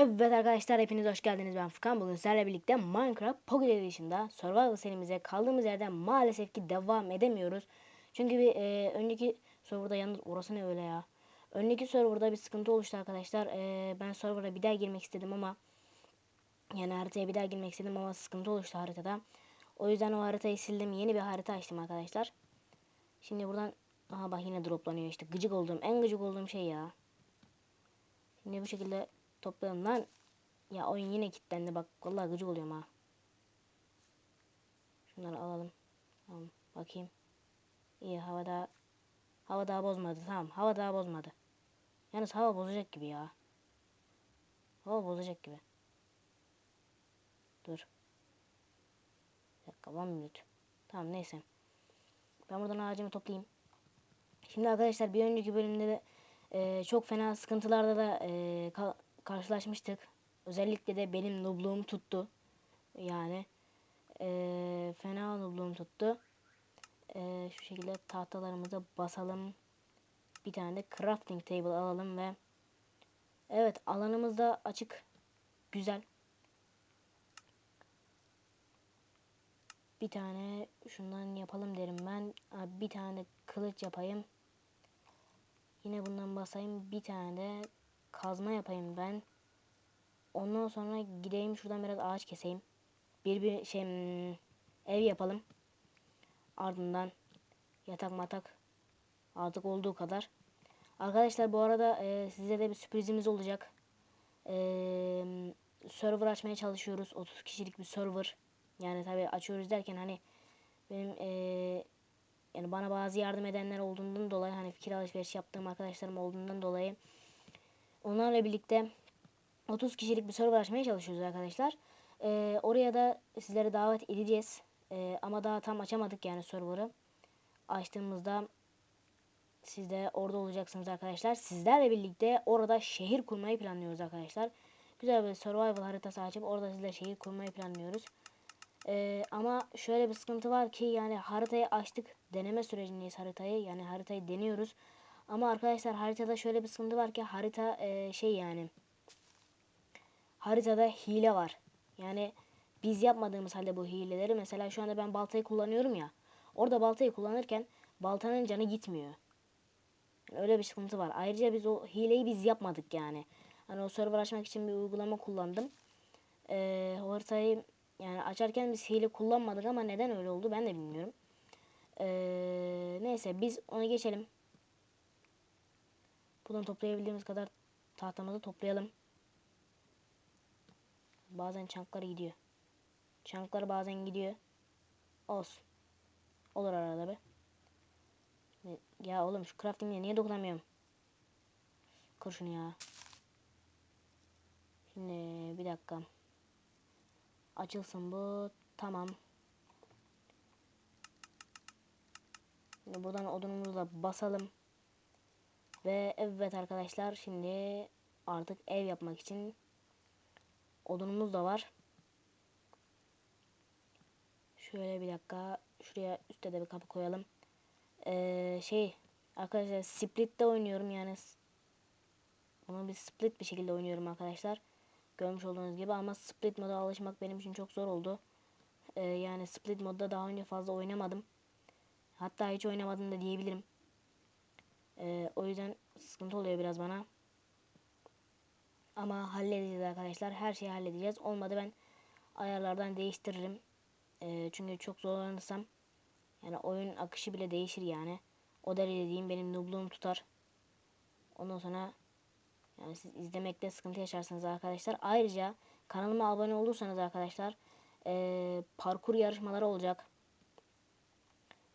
Evet arkadaşlar hepiniz hoş geldiniz ben Furkan bugün sizlerle birlikte Minecraft Pocket Edition'da Survival serimize kaldığımız yerden maalesef ki devam edemiyoruz. Çünkü bir e, önceki serverda yalnız orası ne öyle ya. Önceki serverda bir sıkıntı oluştu arkadaşlar. E, ben server'a bir daha girmek istedim ama yani haritaya bir daha girmek istedim ama sıkıntı oluştu haritada. O yüzden o haritayı sildim. Yeni bir harita açtım arkadaşlar. Şimdi buradan aha bak yine droplanıyor işte. Gıcık olduğum en gıcık olduğum şey ya. Şimdi bu şekilde toplayalım lan. Ya oyun yine kilitlendi bak. Vallahi gıcık oluyorum ha. Şunları alalım. Tamam bakayım. İyi hava daha hava daha bozmadı. Tamam hava daha bozmadı. Yalnız hava bozacak gibi ya. Hava bozacak gibi. Dur. Bir dakika one minute. Tamam neyse. Ben buradan ağacımı toplayayım. Şimdi arkadaşlar bir önceki bölümde de e, çok fena sıkıntılarda da e, karşılaşmıştık. Özellikle de benim nubluğum tuttu. Yani e, fena nubluğum tuttu. E, şu şekilde tahtalarımıza basalım. Bir tane de crafting table alalım ve evet alanımız da açık. Güzel. Bir tane şundan yapalım derim ben. Bir tane kılıç yapayım. Yine bundan basayım. Bir tane de kazma yapayım ben. Ondan sonra gideyim şuradan biraz ağaç keseyim. Bir bir şey hmm, ev yapalım. Ardından yatak matak artık olduğu kadar. Arkadaşlar bu arada e, size de bir sürprizimiz olacak. E, server açmaya çalışıyoruz. 30 kişilik bir server. Yani tabi açıyoruz derken hani benim e, yani bana bazı yardım edenler olduğundan dolayı hani fikir alışveriş yaptığım arkadaşlarım olduğundan dolayı onlarla birlikte 30 kişilik bir server açmaya çalışıyoruz arkadaşlar. E, oraya da sizleri davet edeceğiz. E, ama daha tam açamadık yani server'ı. Açtığımızda siz de orada olacaksınız arkadaşlar. Sizlerle birlikte orada şehir kurmayı planlıyoruz arkadaşlar. Güzel bir survival haritası açıp orada sizle şehir kurmayı planlıyoruz. Ee, ama şöyle bir sıkıntı var ki yani haritayı açtık. Deneme sürecindeyiz haritayı. Yani haritayı deniyoruz. Ama arkadaşlar haritada şöyle bir sıkıntı var ki harita e, şey yani haritada hile var. Yani biz yapmadığımız halde bu hileleri mesela şu anda ben baltayı kullanıyorum ya. Orada baltayı kullanırken baltanın canı gitmiyor. Yani öyle bir sıkıntı var. Ayrıca biz o hileyi biz yapmadık yani. Hani o server açmak için bir uygulama kullandım. Ee, haritayı yani açarken biz hile kullanmadık ama neden öyle oldu ben de bilmiyorum. Ee, neyse biz ona geçelim. Buradan toplayabildiğimiz kadar tahtamızı toplayalım. Bazen çanklar gidiyor. Çanklar bazen gidiyor. Olsun. Olur arada be. Ya oğlum şu crafting'e niye dokunamıyorum? Kır şunu ya. Şimdi bir dakika. Açılsın bu. Tamam. Şimdi buradan odunumuzu basalım. Ve evet arkadaşlar şimdi artık ev yapmak için odunumuz da var. Şöyle bir dakika. Şuraya üstte de bir kapı koyalım. Ee, şey arkadaşlar split'te oynuyorum yani. Bunu bir split bir şekilde oynuyorum arkadaşlar. Görmüş olduğunuz gibi ama split moda alışmak benim için çok zor oldu. Ee, yani split modda daha önce fazla oynamadım. Hatta hiç oynamadım da diyebilirim. Ee, o yüzden sıkıntı oluyor biraz bana. Ama halledeceğiz arkadaşlar. Her şeyi halledeceğiz. Olmadı ben ayarlardan değiştiririm. Ee, çünkü çok zorlanırsam yani oyun akışı bile değişir yani. O derece diyeyim benim nubluğum tutar. Ondan sonra yani siz izlemekte sıkıntı yaşarsınız arkadaşlar. Ayrıca kanalıma abone olursanız arkadaşlar e, parkur yarışmaları olacak.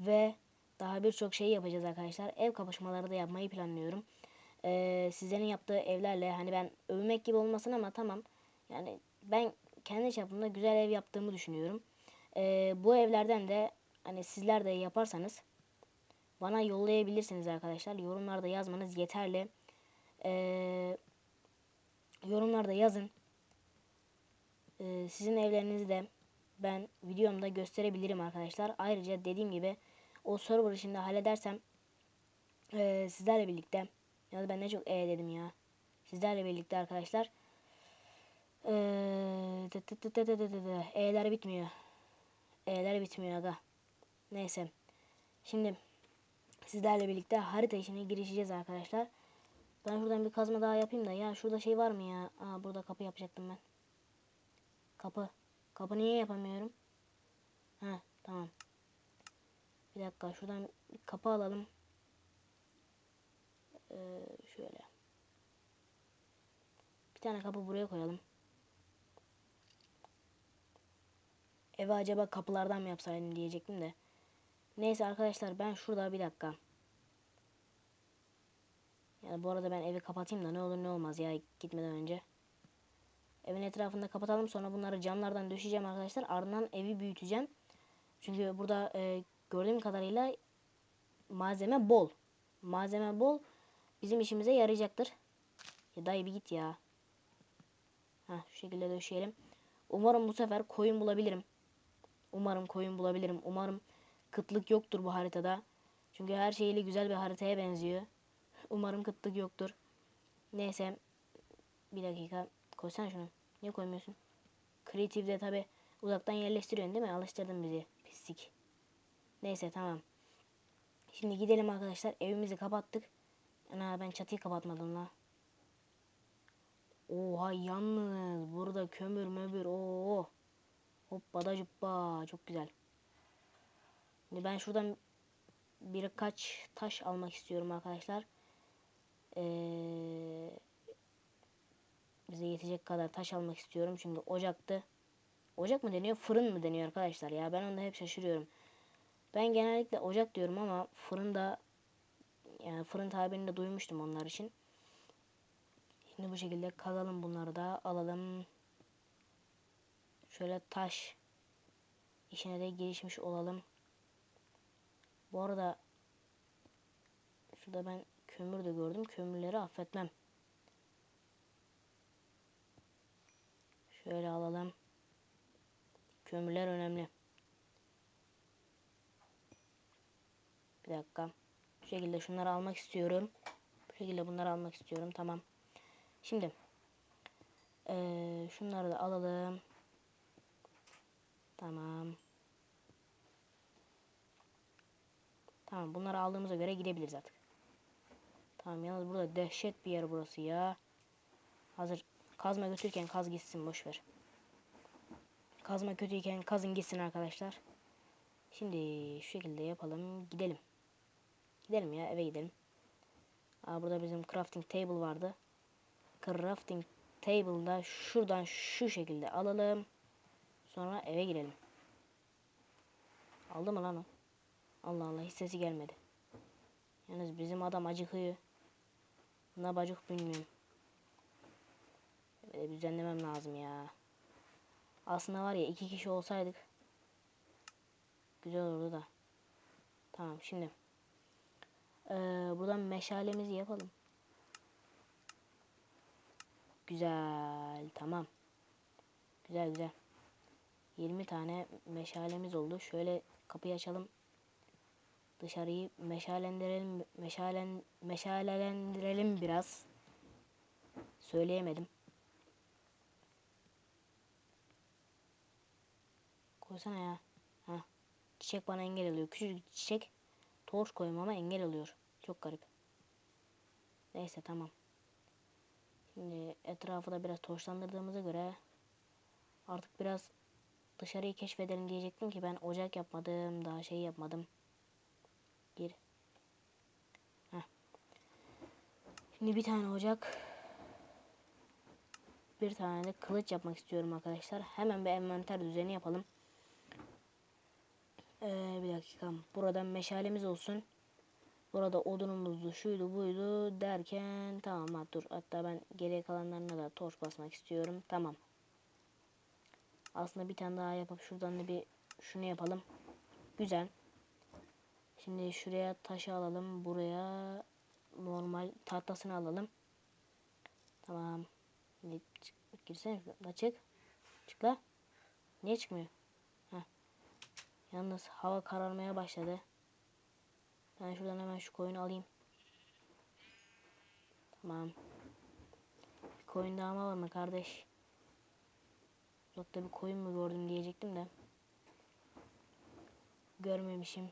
Ve daha birçok şey yapacağız arkadaşlar. Ev kapışmaları da yapmayı planlıyorum. E, sizlerin yaptığı evlerle hani ben övmek gibi olmasın ama tamam. Yani ben kendi çapımda güzel ev yaptığımı düşünüyorum. E, bu evlerden de hani sizler de yaparsanız bana yollayabilirsiniz arkadaşlar. Yorumlarda yazmanız yeterli. Ee, yorumlarda yazın. Ee, sizin evlerinizi de ben videomda gösterebilirim arkadaşlar. Ayrıca dediğim gibi o server'ı şimdi halledersem e, sizlerle birlikte ya da ben ne çok e dedim ya. Sizlerle birlikte arkadaşlar e, E'ler bitmiyor. E'ler bitmiyor aga. Neyse. Şimdi sizlerle birlikte harita işine girişeceğiz arkadaşlar. Ben şuradan bir kazma daha yapayım da ya şurada şey var mı ya? Aa burada kapı yapacaktım ben. Kapı. Kapı niye yapamıyorum? Ha tamam. Bir dakika şuradan kapı alalım. Ee, şöyle. Bir tane kapı buraya koyalım. Eve acaba kapılardan mı yapsaydım diyecektim de. Neyse arkadaşlar ben şurada bir dakika. Yani bu arada ben evi kapatayım da ne olur ne olmaz ya gitmeden önce. Evin etrafında kapatalım sonra bunları camlardan döşeyeceğim arkadaşlar. Ardından evi büyüteceğim. Çünkü burada e, gördüğüm kadarıyla malzeme bol. Malzeme bol bizim işimize yarayacaktır. Ya dayı bir git ya. Ha şu şekilde döşeyelim. Umarım bu sefer koyun bulabilirim. Umarım koyun bulabilirim. Umarım kıtlık yoktur bu haritada. Çünkü her şeyle güzel bir haritaya benziyor. Umarım kıtlık yoktur. Neyse. Bir dakika. Koysana şunu. Niye koymuyorsun? Creative'de tabi uzaktan yerleştiriyorsun değil mi? Alıştırdın bizi. Pislik. Neyse tamam. Şimdi gidelim arkadaşlar. Evimizi kapattık. Ana ben çatıyı kapatmadım la. Oha yalnız burada kömür möbür oo. Hoppa da cuppa çok güzel. Şimdi ben şuradan birkaç taş almak istiyorum arkadaşlar. Ee, bize yetecek kadar taş almak istiyorum. Çünkü ocaktı. Ocak mı deniyor fırın mı deniyor arkadaşlar ya ben onda hep şaşırıyorum. Ben genellikle ocak diyorum ama fırında yani fırın tabirini de duymuştum onlar için. Şimdi bu şekilde kazalım bunları da alalım. Şöyle taş işine de gelişmiş olalım. Bu arada şurada ben kömür de gördüm. Kömürleri affetmem. Şöyle alalım. Kömürler önemli. Bir dakika. Bu şekilde şunları almak istiyorum. Bu şekilde bunları almak istiyorum. Tamam. Şimdi ee, şunları da alalım. Tamam. Tamam bunları aldığımıza göre gidebiliriz artık. Tamam yalnız burada dehşet bir yer burası ya. Hazır kazma götürürken kaz gitsin boşver. Kazma kötüyken kazın gitsin arkadaşlar. Şimdi şu şekilde yapalım. Gidelim. Gidelim ya eve gidelim. Aa, burada bizim crafting table vardı. Crafting table'da şuradan şu şekilde alalım. Sonra eve girelim. Aldı mı lan o? Allah Allah hiç sesi gelmedi. Yalnız bizim adam acıkıyor. Ne bacık bilmiyorum. Böyle düzenlemem lazım ya. Aslında var ya iki kişi olsaydık güzel olurdu da. Tamam şimdi. Ee, buradan meşalemizi yapalım. Güzel tamam. Güzel güzel. 20 tane meşalemiz oldu. Şöyle kapıyı açalım. Dışarıyı meşalendirelim, meşalen, meşalelendirelim biraz. Söyleyemedim. Koysana ya. Ha. Çiçek bana engel oluyor. Küçücük çiçek torç koymama engel oluyor. Çok garip. Neyse tamam. Şimdi etrafı da biraz torçlandırdığımıza göre artık biraz dışarıyı keşfedelim diyecektim ki ben ocak yapmadım. Daha şey yapmadım. Gir. Heh. Şimdi bir tane ocak. Bir tane de kılıç yapmak istiyorum arkadaşlar. Hemen bir envanter düzeni yapalım. Ee, bir dakika. Buradan meşalemiz olsun. Burada odunumuzdu, şuydu, buydu derken tamam ha, dur. Hatta ben geriye kalanlarına da torç basmak istiyorum. Tamam. Aslında bir tane daha yapıp şuradan da bir şunu yapalım. Güzel. Şimdi şuraya taşı alalım. Buraya normal tahtasını alalım. Tamam. Girsene çık. Çık la. Niye çıkmıyor? Yalnız hava kararmaya başladı. Ben şuradan hemen şu koyunu alayım. Tamam. Bir koyun daha mı var mı kardeş? Uzakta bir koyun mu gördüm diyecektim de. Görmemişim.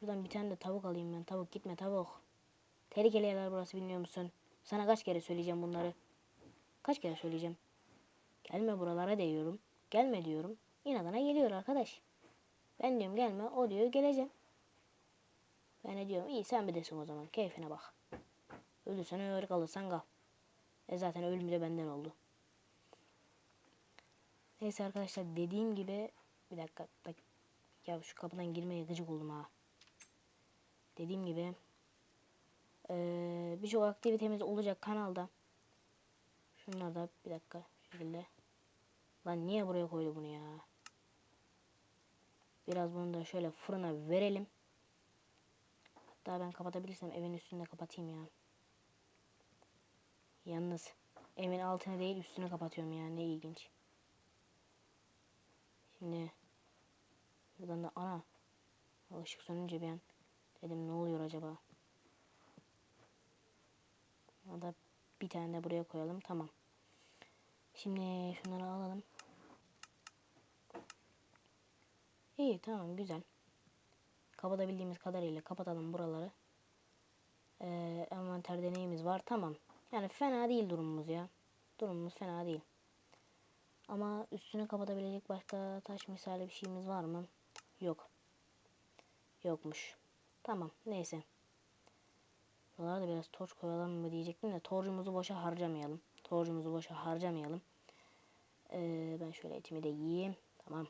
Şuradan bir tane de tavuk alayım ben. Tavuk gitme tavuk. Tehlikeli yerler burası bilmiyor musun? Sana kaç kere söyleyeceğim bunları. Kaç kere söyleyeceğim. Gelme buralara diyorum. Gelme diyorum. İnadına geliyor arkadaş. Ben diyorum gelme. O diyor geleceğim. Ben de diyorum iyi sen bir desin o zaman. Keyfine bak. Ölürsen öyle kalırsan kal. E zaten ölümü de benden oldu. Neyse arkadaşlar dediğim gibi bir dakika, dakika. ya şu kapıdan girmeye gıcık oldum ha. Dediğim gibi eee, birçok aktivitemiz olacak kanalda. Şunlar da bir dakika şekilde. Lan niye buraya koydu bunu ya? Biraz bunu da şöyle fırına verelim. Hatta ben kapatabilirsem evin üstünde kapatayım ya. Yalnız evin altını değil üstünü kapatıyorum ya ne ilginç. Şimdi buradan da ana ışık sönünce an dedim ne oluyor acaba. Ya da bir tane de buraya koyalım tamam. Şimdi şunları alalım. İyi tamam güzel. Kapatabildiğimiz kadarıyla kapatalım buraları. Ee, envanterde neyimiz var? Tamam. Yani fena değil durumumuz ya. Durumumuz fena değil. Ama üstünü kapatabilecek başka taş misali bir şeyimiz var mı? Yok. Yokmuş. Tamam neyse. Buralara biraz torç koyalım mı diyecektim de torcumuzu boşa harcamayalım. Torcumuzu boşa harcamayalım. Ee, ben şöyle etimi de yiyeyim. Tamam.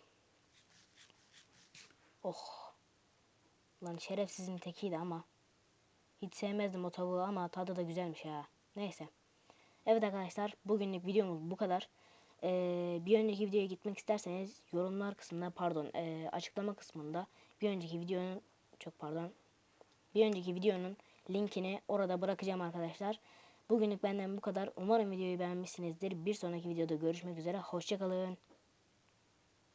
Oh. Lan şerefsizin tekiydi ama. Hiç sevmezdim o tavuğu ama tadı da güzelmiş ha. Neyse. Evet arkadaşlar bugünlük videomuz bu kadar. Ee, bir önceki videoya gitmek isterseniz yorumlar kısmında pardon e, açıklama kısmında bir önceki videonun çok pardon bir önceki videonun linkini orada bırakacağım arkadaşlar. Bugünlük benden bu kadar. Umarım videoyu beğenmişsinizdir. Bir sonraki videoda görüşmek üzere. Hoşçakalın.